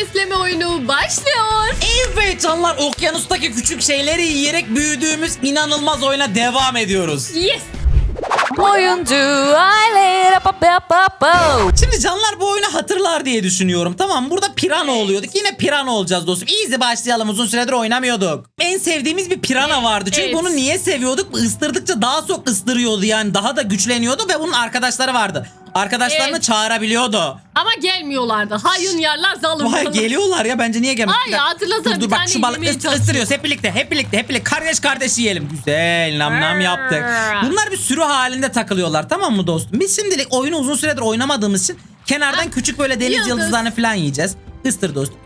besleme oyunu başlıyor. Evet canlar okyanustaki küçük şeyleri yiyerek büyüdüğümüz inanılmaz oyuna devam ediyoruz. Yes. Oyuncu aile. Şimdi canlar bu oyunu hatırlar diye düşünüyorum. Tamam burada pirana oluyorduk. Yine pirana olacağız dostum. Easy başlayalım uzun süredir oynamıyorduk. En sevdiğimiz bir pirana vardı. Çünkü Evet. bunu niye seviyorduk? Isırdıkça daha çok ıstırıyordu yani daha da güçleniyordu ve bunun arkadaşları vardı. Arkadaşlarını Evet. çağırabiliyordu. Ama gelmiyorlardı. Hayın yerler zalim. Vay geliyorlar ya bence niye gelmiş? Ay ya, hatırlasana Dur bir dur bak tane şu balık ıs- çalışıyor. ısırıyoruz hep birlikte hep birlikte hep birlikte kardeş kardeş yiyelim. Güzel nam nam yaptık. Bunlar bir sürü halinde takılıyorlar tamam mı dostum? Biz şimdilik oyunu uzun süredir oynamadığımız için kenardan Ah, küçük böyle deniz yıldız. yıldızlarını falan yiyeceğiz. Istır dostum.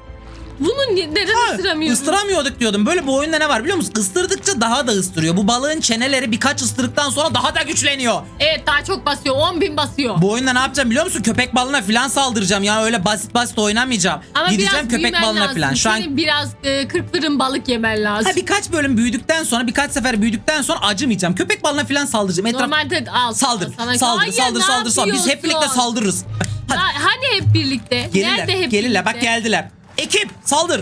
Bunu ni- neden Ha, ısıramıyorsun? ıstıramıyorduk diyordum. Böyle bu oyunda ne var biliyor musun? Isırdıkça daha da ıstırıyor. Bu balığın çeneleri birkaç ısırıktan sonra daha da güçleniyor. Evet daha çok basıyor. 10 bin basıyor. Bu oyunda ne yapacağım biliyor musun? Köpek balığına falan saldıracağım. Yani öyle basit basit oynamayacağım. Ama Gideceğim biraz köpek büyümen balığına lazım. falan. Şu an Senin biraz e, 40 fırın balık yemen lazım. Ha, birkaç bölüm büyüdükten sonra birkaç sefer büyüdükten sonra acımayacağım. Köpek balığına falan saldıracağım. Etraf Normalde al. saldır. sana- Saldır, Hayır, saldır, ne saldır, saldır. Biz hep birlikte yapıyorsun? saldırırız. Hadi Ha- Hani hep birlikte? gelirler. Nerede hep gelirler. Bak birlikte? geldiler. Ekip saldır.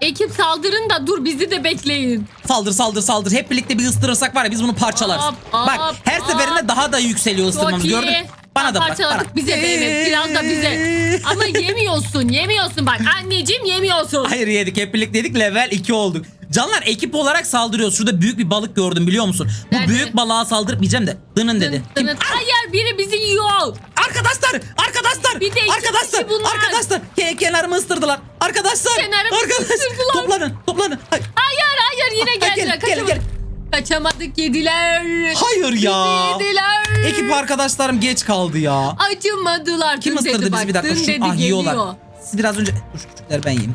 Ekip saldırın da dur bizi de bekleyin. Saldır saldır saldır. Hep birlikte bir ıstırırsak var ya biz bunu parçalarız. Hop, Bak hop, her seferinde hop. daha da yükseliyor ısırmamız iyi. gördün. mü? Bana da bırak. Parçaladık bana. bize de evet. Biraz da bize. Ama yemiyorsun yemiyorsun bak. Anneciğim yemiyorsun. Hayır yedik hep birlikte yedik level 2 olduk. Canlar ekip olarak saldırıyoruz. Şurada büyük bir balık gördüm biliyor musun? Bu Nerede? büyük balığa saldırıp yiyeceğim de. Dının dedi. Dın- dın- Hayır biri bizi yiyor. Arkadaşlar, arkadaşlar, Bir de iki arkadaşlar, kişi bunlar. arkadaşlar. Ke kenarımı ısırdılar. Arkadaşlar, Kenarımı arkadaşlar. ısırdılar. Toplanın, toplanın. Hayır, Hayır hayır yine geldiler. gel, gel, Kaçamadık. Kaçamadık yediler. hayır ya. Bizi yediler. Ekip arkadaşlarım geç kaldı ya. Acımadılar. Kim Dün ısırdı bizi bir dakika? Şu, dedi ah yiyorlar. geliyor. Siz biraz önce dur küçükleri ben yiyeyim.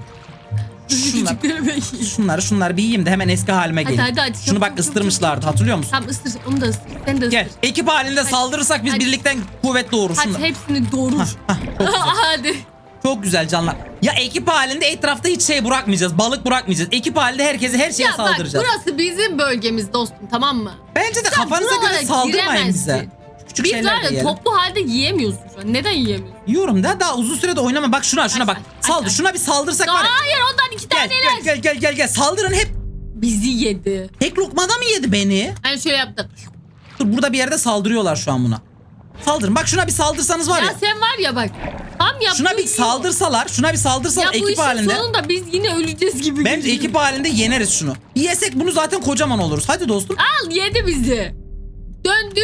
Şunlar, ben şunları şunları bir yiyeyim de hemen eski halime Hadi, geleyim. hadi, hadi. Şunu bak çabuk, ıstırmışlardı hatırlıyor musun? Tam ısır onu da ısır. Sen de ısır. Gel ekip halinde saldırırsak biz Hadi. birlikten kuvvet doğurur. Hadi hepsini doğurur. Çok güzel. hadi. Çok güzel canlar. Ya ekip halinde etrafta hiç şey bırakmayacağız. Balık bırakmayacağız. Ekip halinde herkese her şeye Ya bak saldıracağız. burası bizim bölgemiz dostum tamam mı? Bence de Sen kafanıza göre saldırmayın giremezsin. bize. Küçük Biz şeyler var ya toplu halde an. Neden yiyemiyorsun? Yiyorum da daha uzun sürede oynama. Bak şuna şuna bak. Saldır. Şuna bir saldırsak var ya. Hayır ondan iki Gel taneler. gel gel gel gel gel. Saldırın hep. Bizi yedi. Tek lokmada mı yedi beni? Ben şöyle yaptım. Dur burada bir yerde saldırıyorlar şu an buna. Saldırın. Bak şuna bir saldırsanız var Ya ya. sen var ya bak. Tam yaptığın Şuna bir saldırsalar, şuna bir Ya saldırsalar bu ekip işin halinde. sonunda biz yine öleceğiz gibi. Bence geliyor. ekip halinde yeneriz şunu. Yesek bunu zaten kocaman oluruz. Hadi dostum. Al yedi bizi. Döndü.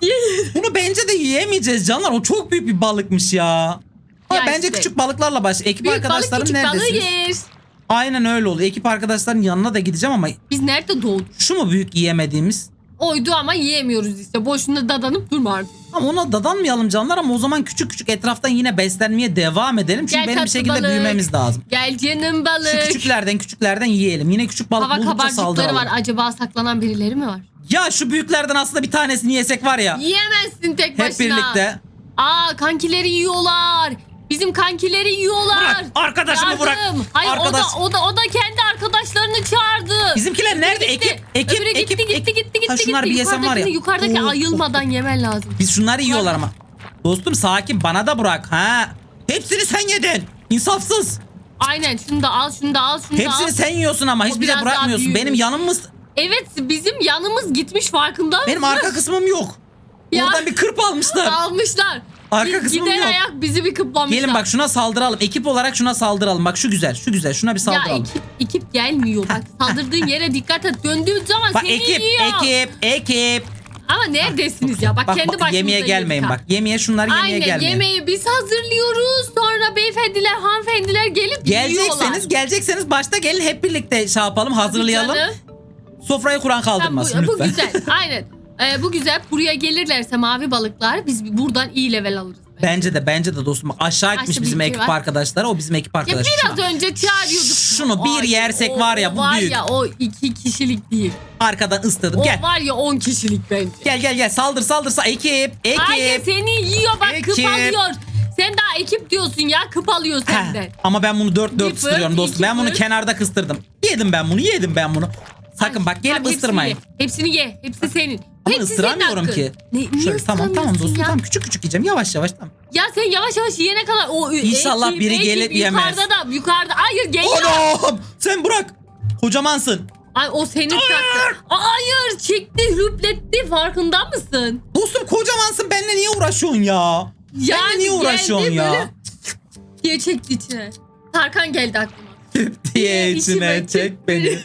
Bunu bence de yiyemeyeceğiz canlar. O çok büyük bir balıkmış ya. Ha, Ya bence işte. küçük balıklarla baş. Ekip Büyük balık arkadaşlarım balığı neredesiniz? yer. Aynen öyle oldu. Ekip arkadaşların yanına da gideceğim ama Biz nerede doğduk? şu mu büyük yiyemediğimiz? Oydu ama yiyemiyoruz işte. Boşuna dadanıp durma artık. Ama ona dadanmayalım canlar ama o zaman küçük küçük etraftan yine beslenmeye devam edelim. Çünkü Gel benim bir tatlı şekilde balık. büyümemiz lazım. Gel canım balık. Şu küçüklerden küçüklerden yiyelim. Yine küçük balık Hava buldukça kabarcıkları saldıralım. var. Acaba saklanan birileri mi var? Ya şu büyüklerden aslında bir tanesini yesek var ya. Yiyemezsin tek başına. Hep birlikte. Aa kankileri yiyorlar. Bizim kankileri yiyorlar. Bırak, arkadaşımı Yardım. bırak. Hayır Arkadaş- o da o da o da kendi arkadaşlarını çağırdı. Bizimkiler nerede? Gitti. Ekip, ekip, Öbürü ekip, gitti, gitti, gitti, gitti, Ha, gitti. bir yesem var ya. Yukarıdaki Oh, oh, ayılmadan yemen lazım. Biz şunları yiyorlar ama. Dostum sakin bana da bırak ha. Hepsini sen yedin. İnsafsız. Aynen şunu da al, şunu da al, şunu da al. Hepsini sen yiyorsun ama de daha bırakmıyorsun. Benim yanım mı? Evet bizim yanımız gitmiş farkında mısın? Benim arka kısmım yok. Ya. Oradan bir kırp almışlar. Almışlar. Arka kısmım Gider yok. ayak bizi bir kıplamışlar. Gelin bak şuna saldıralım. Ekip olarak şuna saldıralım. Bak şu güzel, şu güzel. Şuna bir Ya saldıralım. ekip, ekip gelmiyor bak saldırdığın yere dikkat et döndüğün zaman Bak seni ekip, yiyor. ekip, ekip. Ama neredesiniz ya bak, Bak, kendi bak başımıza yemeğe yedik gelmeyin ha. bak. Yemeğe şunlar yemeğe Aynen gelmeyin. yemeği biz hazırlıyoruz sonra beyefendiler hanımefendiler gelip yiyorlar. Gelecekseniz, gelecekseniz başta gelin hep birlikte şey yapalım, hazırlayalım. Canım. Sofrayı Kur'an Tamam, kaldırmasın bu, bu lütfen. güzel aynen. Ee, bu güzel buraya gelirlerse mavi balıklar biz buradan iyi level alırız. Bence de bence de dostum. Bak aşağı Aşağı gitmiş bir bizim ekip var. arkadaşları. O bizim ekip Ya arkadaşı. biraz önce çağırıyorduk. Şunu bir yersek var ya, bu var büyük. ya o iki kişilik değil. Arkadan ısladım. O Gel. var ya on kişilik bence. Gel gel gel saldır saldır sa- ekip ekip. Hayır seni yiyor bak Ekip. alıyor. Sen daha ekip diyorsun ya kıp alıyor Heh, senden. Ama ben bunu 4 Bir 4 fırt, ısırıyorum dostum. iki Ben bunu fırt. kenarda kıstırdım. Yedim ben bunu yedim ben bunu. Sakın bak gelip tamam, hepsini ıstırmayın. ye. Hepsini ye. Hepsi senin. Hepsi ısıramıyorum senin ki. hakkın. Ne, niye Şöyle tamam tamam ısıramıyorsun dostum ya? tamam küçük küçük yiyeceğim yavaş yavaş tamam. Ya sen yavaş yavaş yiyene kadar o İnşallah ekip, biri ekip, gelip yemez. Yukarıda da yukarıda. Hayır geliyor. Anam sen bırak. Kocamansın. Ay o senin taktı. Hayır çekti hüpletti farkında mısın? Dostum kocamansın benimle niye uğraşıyorsun ya? benimle niye geldi uğraşıyorsun ya? böyle diye çekti içine. Tarkan geldi aklıma. diye içime çek beni.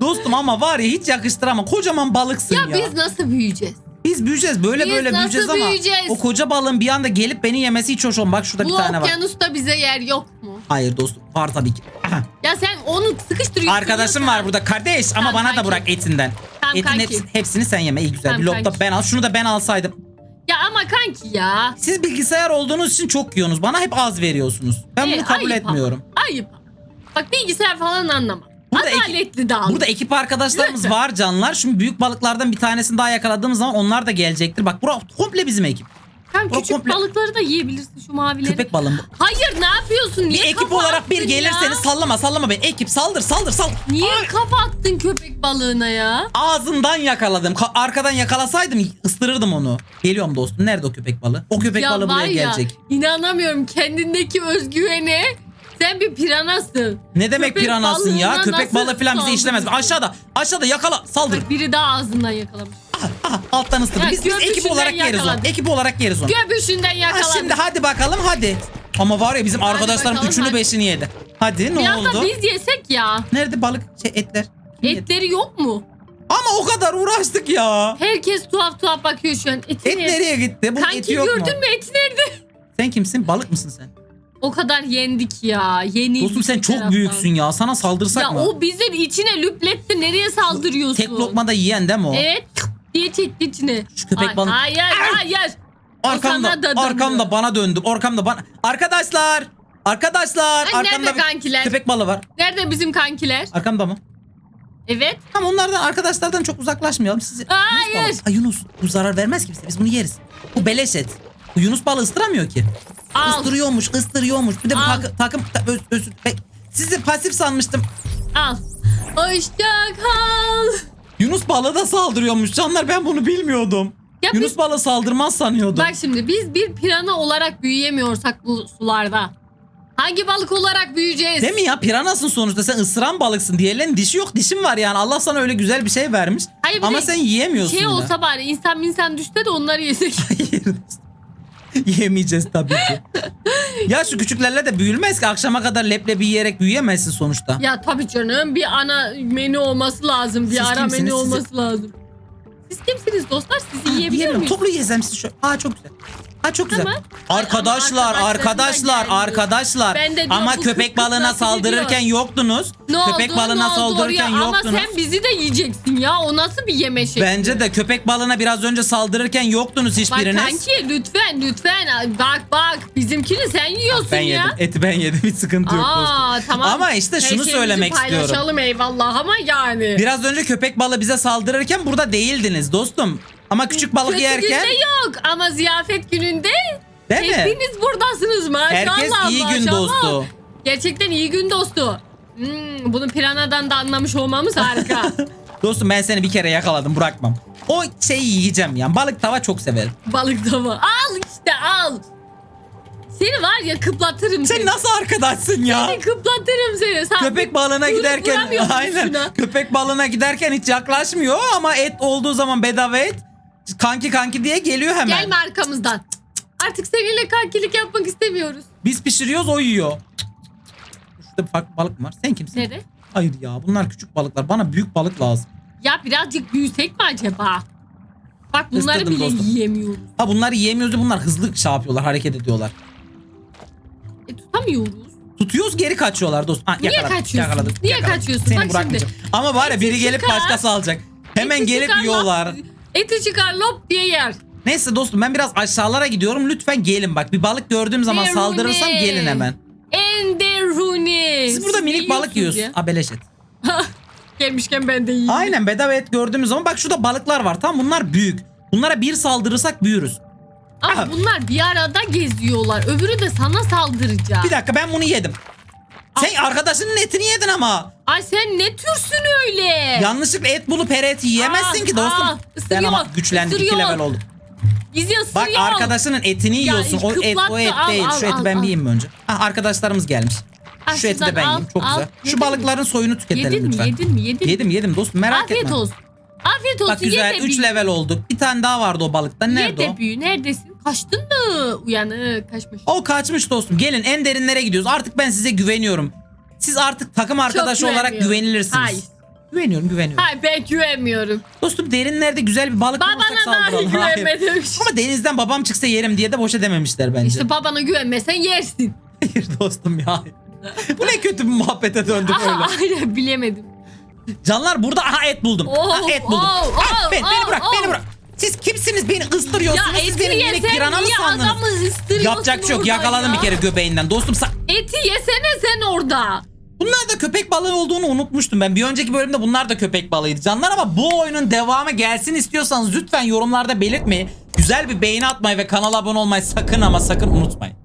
Dostum ama var ya hiç yakıştıramam. Kocaman balıksın ya. Ya, biz nasıl büyüyeceğiz? Biz büyüyeceğiz böyle Biz böyle nasıl büyüyeceğiz ama büyüyeceğiz? o koca balığın bir anda gelip beni yemesi hiç hoş olmaz. Bak şurada Bu bir tane var. okyanusta bize yer yok mu? Hayır dostum var tabii ki. Aha. Ya sen onu sıkıştırıyorsun. Arkadaşım var burada kardeş ama Tamam, bana da kanki. bırak etinden. Tamam, Etin kanki. hepsini, hepsini sen yeme iyi güzel. Tamam, bir lokta kanki. ben al. Şunu da ben alsaydım. Ya ama kanki ya. Siz bilgisayar olduğunuz için çok yiyorsunuz. Bana hep az veriyorsunuz. Ben Ee, bunu kabul ayıp ama. etmiyorum. Ayıp. Bak bilgisayar falan anlamam. Burada Adaletli davran. Burada ekip arkadaşlarımız var canlar. Şimdi büyük balıklardan bir tanesini daha yakaladığımız zaman onlar da gelecektir. Bak bura komple bizim ekip. Kanka küçük komple- balıkları da yiyebilirsin şu mavileri. Köpek balığı. mı? Hayır ne yapıyorsun? Bir Niye ekip kafa olarak bir attın gelirseniz ya? sallama sallama beni. Ekip saldır saldır saldır. Niye kafa attın köpek balığına ya? Ağzından yakaladım. Ka- arkadan yakalasaydım ısırırdım onu. Geliyorum dostum. Nerede o köpek balığı? O köpek ya balığı var buraya ya gelecek. inanamıyorum kendindeki özgüvene. Sen bir piranasın. Ne demek Köpek piranasın ya? balığına Köpek nasıl balığı falan bize işlemez. Aşağıda. Aşağıda yakala. Saldır. Bak biri daha ağzından yakalamış. Aha, alttan ısırdı. Ya, Biz, biz ekip göbüşünden olarak yeriz onu. yakaladı. Ekip olarak yeriz onu. Göbüşünden Ha, yakaladı. şimdi hadi bakalım hadi. Ama var ya bizim Hadi arkadaşların bakalım, üçünü hadi. beşini yedi. Hadi ne Biraz oldu? da biz yesek ya. Nerede balık şey etler? Kim yedi? Etleri yok mu? Ama o kadar uğraştık ya. Herkes tuhaf tuhaf bakıyor şu an. Eti Et nerede? nereye gitti? Bunun eti Kanki yok mu? gördün mü eti nerede? Sen kimsin? Balık mısın sen? O kadar yendik ya. Yenildik Dostum sen bir çok taraftan. büyüksün ya. Sana saldırsak Ya mı? o bizim içine lüpletti. Nereye saldırıyorsun? Tek lokmada yiyen değil mi o? Evet diye çekti içine. Şu köpek Ay- balığı- Hayır hayır. Arkamda, sana da döndü. arkamda bana döndü. Arkamda bana. Arkadaşlar. Arkadaşlar. Ay, arkamda nerede bir kankiler? köpek balığı var. Nerede bizim kankiler? Arkamda mı? Evet. Tamam onlardan arkadaşlardan çok uzaklaşmayalım. Sizi Hayır. Ay Yunus bu zarar vermez ki bize. Biz bunu yeriz. Bu beleş et. Yunus balığı ıstıramıyor ki. Al. Istırıyormuş, ıstırıyormuş. Bir de Al. takı- takım ta- öz, öz- be- sizi pasif sanmıştım. Al. Hoşça kal. Yunus balığı da saldırıyormuş. Canlar ben bunu bilmiyordum. Ya Yunus biz- balığı saldırmaz sanıyordum. Bak şimdi biz bir pirana olarak büyüyemiyorsak bu sularda. Hangi balık olarak büyüyeceğiz? Değil mi ya? Piranasın sonuçta. Sen ısıran balıksın. Diğerlerinin dişi yok. Dişin var yani. Allah sana öyle güzel bir şey vermiş. Hayır, bir Ama sen yiyemiyorsun Şey yine. olsa bari insan insan düşse de onları yesek. Hayır. Yemeyeceğiz tabii ki. ya şu küçüklerle de büyülmez ki. Akşama kadar leblebi yiyerek büyüyemezsin sonuçta. ya tabii canım bir ana menü olması lazım. Bir Siz ara kimsiniz? menü Sizi- olması lazım. Siz kimsiniz dostlar? Sizi yiyebiliyor yiyelim. muyuz? Toplu yesem siz şu. Aa çok güzel. Ha çok güzel. Tamam. Arkadaşlar, ama arkadaşlar, arkadaşlarım da arkadaşlar. Ben de diyorum, Ama bu köpek kıt balığına kıtlasını saldırırken yoktunuz. Ne köpek oldu, balığına ne oldu saldırırken oraya? yoktunuz. Ama sen bizi de yiyeceksin ya. O nasıl bir yeme şekli? Bence de köpek balığına biraz önce saldırırken yoktunuz Bak hiçbiriniz. kanki lütfen lütfen bak bak bizimkini sen yiyorsun ben ya. yedim. Eti ben yedim. Hiç sıkıntı yok dostum. Aa tamam. Ama işte Her şunu şeyimizi söylemek istiyorum. paylaşalım eyvallah ama yani. Biraz önce köpek balığı bize saldırırken burada değildiniz dostum. Ama küçük balık Kötü yerken günde yok ama ziyafet gününde değil mi? hepiniz buradasınız maşallah. Herkes iyi gün maşallah. dostu. Gerçekten iyi gün dostu. Hmm, bunu Piranha'dan da anlamış olmamız harika. Dostum ben seni bir kere yakaladım bırakmam. O şeyi yiyeceğim yani. Balık tava çok severim. Balık mı? Al işte al. Seni var ya kıplatırım Sen seni. nasıl arkadaşsın ya? Seni kıplatırım seni. Sen Köpek balığına giderken vuramıyor musun aynen şuna? köpek balığına giderken hiç yaklaşmıyor ama et olduğu zaman bedava et kanki kanki diye geliyor hemen. Gelme arkamızdan. Artık seninle kankilik yapmak istemiyoruz. Biz pişiriyoruz o yiyor. Şurada bir farklı balık mı var? Sen kimsin? Nerede? Hayır ya bunlar küçük balıklar. Bana büyük balık lazım. Ya birazcık büyüsek mi acaba? Bak bunları Isırdım bile dostum. yiyemiyoruz. Ha bunları yiyemiyoruz bunlar hızlı şey yapıyorlar hareket ediyorlar. E tutamıyoruz. Tutuyoruz geri kaçıyorlar dostum. Ha, Niye yakaladık, kaçıyorsun? yakaladık, Niye yakaladık. kaçıyorsun? Seni Bak şimdi. bırakmayacağım. Ama var ya biri gelip çıkar. başkası alacak. Hemen gelip çıkar, yiyorlar. Eti çıkar lop diye yer. Neyse dostum ben biraz aşağılara gidiyorum. Lütfen gelin bak. Bir balık gördüğüm zaman Deruni. saldırırsam gelin hemen. Enderuni. Siz burada minik balık yiyorsunuz. ya. Ha beleş et. Gelmişken ben de yiyeyim. Aynen bedava et gördüğümüz zaman bak şurada balıklar var. Tamam bunlar büyük. Bunlara bir saldırırsak büyürüz. Ama Aha. bunlar bir arada geziyorlar. Öbürü de sana saldıracak. Bir dakika ben bunu yedim. Sen arkadaşının etini yedin ama. Ay sen ne türsün öyle? Yanlışlıkla et bulup her eti yiyemezsin Aa, ki dostum. aa, ben ama güçlendim. iki level oldum. Bizi Bak ısırıyor. arkadaşının etini yiyorsun. o et o et Al, değil. al, Şu eti al, ben al. bir yiyeyim mi önce? Ah arkadaşlarımız gelmiş. Ah, Şu eti de ben al, yiyeyim. Çok al. güzel. Şu mi? balıkların soyunu tüketelim Yedin mi? lütfen. Yedin mi? Yedin mi? Yedim yedim dostum merak Afiyet etme. olsun. Afiyet olsun. Bak güzel ye de 3 büyü. level olduk. Bir tane daha vardı o balıktan. Nerede Ye o? büyü. Neredesin? Kaçtın mı? Uyanık kaçmış. O kaçmış dostum. Gelin en derinlere gidiyoruz. Artık ben size güveniyorum. Siz artık takım arkadaşı olarak güvenilirsiniz. Hayır. Güveniyorum güveniyorum. Hayır ben güvenmiyorum. Dostum derinlerde güzel bir balık bulursak Babana dahi saldıralım. Hayır. güvenmedim. Ama denizden babam çıksa yerim diye de boşa dememişler bence. İşte babana güvenmesen yersin. Hayır dostum ya. Bu ne kötü bir muhabbete döndü böyle. Aha, aynen bilemedim. Canlar burada aha et buldum. Oh, aha, et buldum. oh, Ah, oh, ben, beni oh, bırak oh. beni bırak. Siz kimsiniz beni Ya ıstırıyorsunuz. Siz eti benim minik yesen pirana mı niye sandınız? adamı ıstırıyorsun Yapacak bir şey yok. oradan Yakaladım ya? bir kere göbeğinden. Dostum sa- Eti yesene sen orada. Bunlar da köpek balığı olduğunu unutmuştum ben. Bir önceki bölümde bunlar da köpek balığıydı canlar ama bu oyunun devamı gelsin istiyorsanız lütfen yorumlarda belirtmeyi, güzel bir beğeni atmayı ve kanala abone olmayı sakın ama sakın unutmayın.